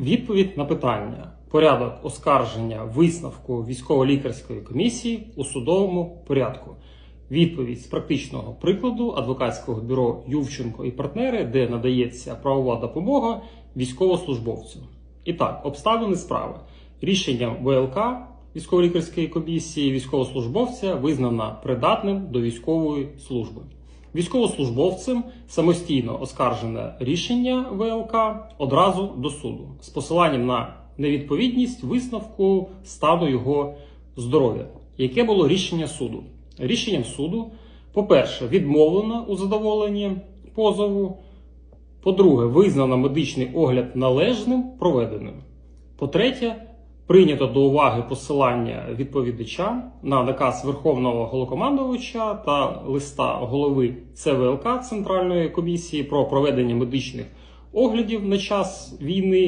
Відповідь на питання: порядок оскарження висновку військово-лікарської комісії у судовому порядку. Відповідь з практичного прикладу адвокатського бюро Ювченко і партнери, де надається правова допомога військовослужбовцю. І так, обставини справи. Рішенням ВЛК військово-лікарської комісії військовослужбовця визнано придатним до військової служби. Військовослужбовцем самостійно оскаржене рішення ВЛК одразу до суду з посиланням на невідповідність висновку стану його здоров'я. Яке було рішення суду? Рішенням суду, по-перше, відмовлено у задоволенні позову. По-друге, визнано медичний огляд належним проведеним. По-третє, прийнято до уваги посилання відповідача на наказ Верховного Голокомандувача та листа голови ЦВЛК Центральної комісії про проведення медичних оглядів на час війни